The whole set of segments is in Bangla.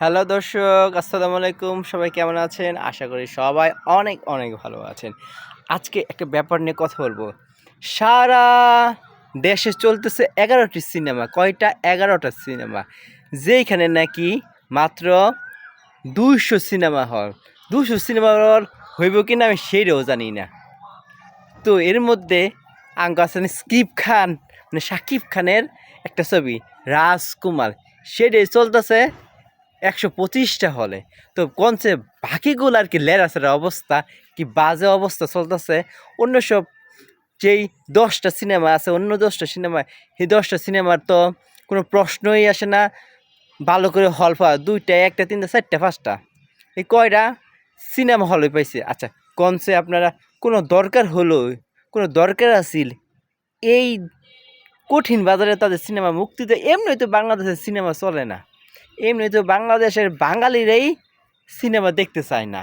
হ্যালো দর্শক, আসসালামু আলাইকুম। সবাই কেমন আছেন? আশা করি সবাই অনেক অনেক ভালো আছেন। আজকে একটা ব্যাপার নিয়ে কথা বলব। সারা দেশে চলতেছে এগারোটি সিনেমা, কয়টা? এগারোটা সিনেমা। যেইখানে নাকি মাত্র দুইশো সিনেমা হল। দুশো সিনেমা হল হইব কিনা আমি সেইটাও জানি না। তো এর মধ্যে আঙ্ক আছেন স্কিপ খান মানে সাকিব খানের একটা ছবি, রাজকুমার। সেটাই চলতেছে একশো পঁচিশটা হলে। তো কোনছে বাকিগুলো আর কি লেরাসের অবস্থা, কি বাজে অবস্থা চলতেছে, অন্য সব যেই দশটা সিনেমা আছে, অন্য দশটা সিনেমা, সেই দশটা সিনেমার তো কোনো প্রশ্নই আসে না। ভালো করে হল পাওয়া, দুইটা, একটা, তিনটা, চারটা, পাঁচটা। এই কয়টা সিনেমা হলে পাইছে? আচ্ছা কনসে আপনারা কোনো দরকার হলো, কোনো দরকার আছিল, এই কঠিন বাজারে তাদের সিনেমা মুক্তি দেয় এমনি তো বাংলাদেশের সিনেমা চলে না। এমনি তো বাংলাদেশের বাঙালিরাই সিনেমা দেখতে চায় না।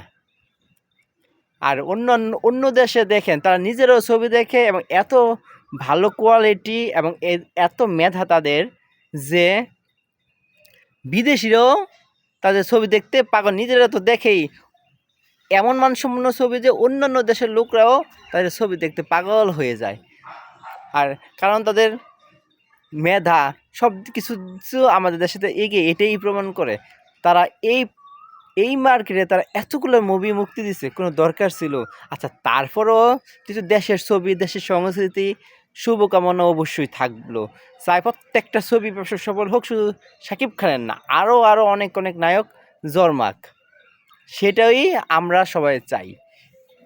আর অন্য অন্য দেশে দেখেন, তারা নিজেরও ছবি দেখে এবং এত ভালো কোয়ালিটি এবং এত মেধা তাদের যে বিদেশিরাও তাদের ছবি দেখতে পাগল। নিজেরা তো দেখেই এমন মানসম্পন্ন ছবি যে অন্যান্য দেশের লোকরাও তাদের ছবি দেখতে পাগল হয়ে যায়। আর কারণ তাদের মেধা সব কিছু আমাদের দেশে এগিয়ে এটাই প্রমাণ করে। তারা এই এই মার্কেটে তারা এতগুলো মুভি মুক্তি দিছে, কোনো দরকার ছিল। আচ্ছা তারপরেও কিছু দেশের ছবি, দেশের সংস্কৃতি শুভকামনা অবশ্যই থাকল। চাই প্রত্যেকটা ছবি ব্যবসা সফল হোক, শুধু সাকিব খানের না, আরও আরও অনেক অনেক নায়ক জন্মাক। সেটাই আমরা সবাই চাই।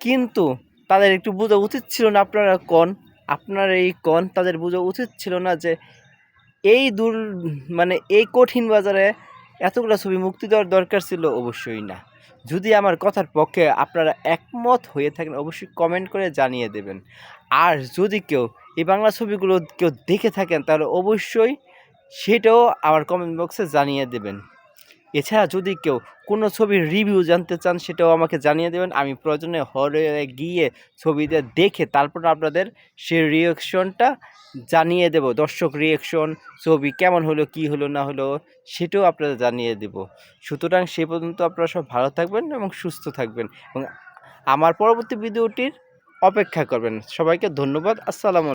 কিন্তু তাদের একটু বোঝা উচিত ছিল না আপনারা কোন? আপনার এই কোন? তাদের বোঝা উচিত ছিল না যে এই দূর মানে এই কঠিন বাজারে এতগুলো ছবি মুক্তি দেওয়ার দরকার ছিল অবশ্যই না। যদি আমার কথার পক্ষে আপনারা একমত হয়ে থাকেন, অবশ্যই কমেন্ট করে জানিয়ে দেবেন। আর যদি কেউ এই বাংলা ছবিগুলো কেউ দেখে থাকেন, তাহলে অবশ্যই সেটাও আমার কমেন্ট বক্সে জানিয়ে দেবেন। এছাড়া যদি কেউ কোনো ছবির রিভিউ জানতে চান, সেটাও আমাকে জানিয়ে দেবেন। আমি প্রয়োজনে হলে গিয়ে ছবিটা দেখে তারপর আপনাদের সেই রিয়াকশনটা জানিয়ে দেব। দর্শক রিয়াকশন ছবি কেমন হলো, কি হলো, না হলো, সেটাও আপনাদের জানিয়ে দেব। সুতরাং সে পর্যন্ত আপনারা সব ভালো থাকবেন এবং সুস্থ থাকবেন এবং আমার পরবর্তী ভিডিওটির অপেক্ষা করবেন। সবাইকে ধন্যবাদ। আসসালামু